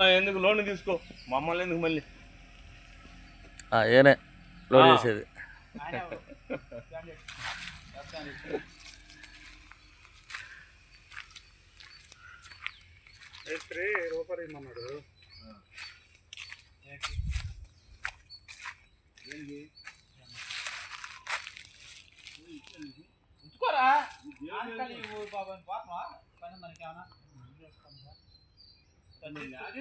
ఎందుకు లోన్ తీసుకో? మమ్మల్ని ఎందుకు మళ్ళీ? ఆ, ఏనే ఆ. చేసేది. మేస్త్రి రూపాయి ఇమ్మన్నాడు? ఉంచుకోరా. మనకి ఏమన్నా అది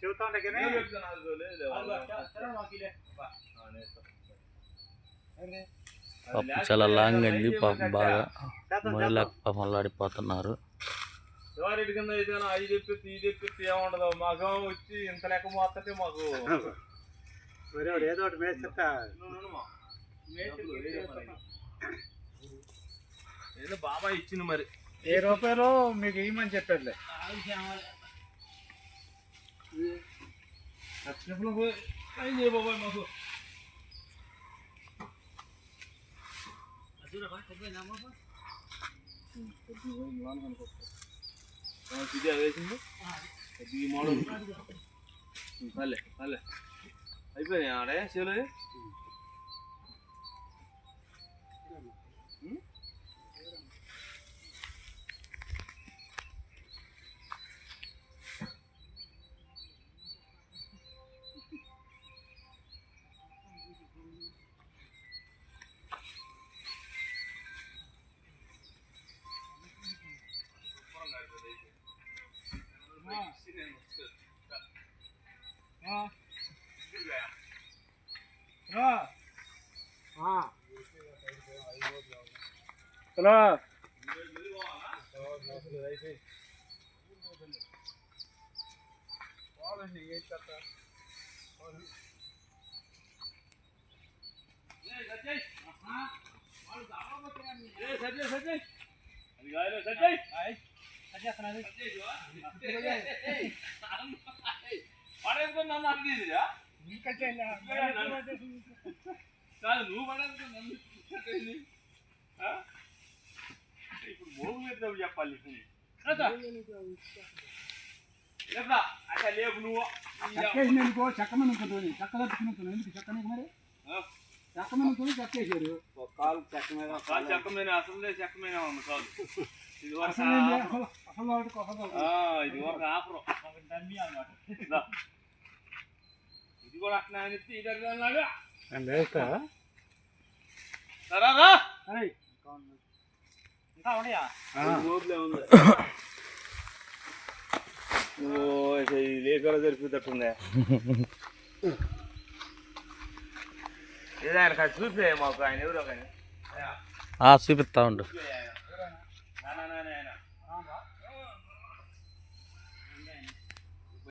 చెబుతాండే కానీ పాపం చాలా లాంగ్ అయింది పాపం బాగా మహిళలకు పాపం అల్లాడిపోతున్నారు. శివారెడ్డి కింద అయితే అది చెప్పి ఇది చెప్పి ఏముండదు మాకు వచ్చి ఇంత లెక్క మొత్తంటే మాకు మరి ఏదో ఒకటి మేస్తా ఏదో బాబాయ్ ఇచ్చింది మరి. ఏ రూపాయలు మీకు ఇవ్వమని చెప్పాడులే. వచ్చినప్పుడు బాబాయ్ మాకు. ఇది వేసింది ఈ మోడల్. సర్లే అయిపోయినాయి ఆడే చేలు à à à Hello. Hey, పడేసుకొని నన్ను అడిగేదిరా. కాదు నువ్వు పడేసుకొని నన్ను? ఇప్పుడు మోగు పెట్టినప్పుడు చెప్పాలి? లేదా అక్కడ లేపు నువ్వు. చెక్కేసింది ఎందుకో చెక్కమని ఉంటుంది చెక్క తట్టుకుని ఎందుకు చెక్క నీకు మరి? చెక్కమని ఉంటుంది చెక్కేసారు కాలు చెక్క మీద కాలు చెక్క మీద అసలు చెక్క మీద ఉంది కాదు. ఇది వరకు ఇది వరకు ఆఫర్ అన్నమాట. ఇదా. కూడా అట్లా ఇది సరే రా ఇంకా ఉన్నాయా? ఓ ఇది లేకలో ఆయన చూపే మాకు ఆయన ఎవరో కానీ. ఆ, చూపిస్తా ఉండు. ఆయన.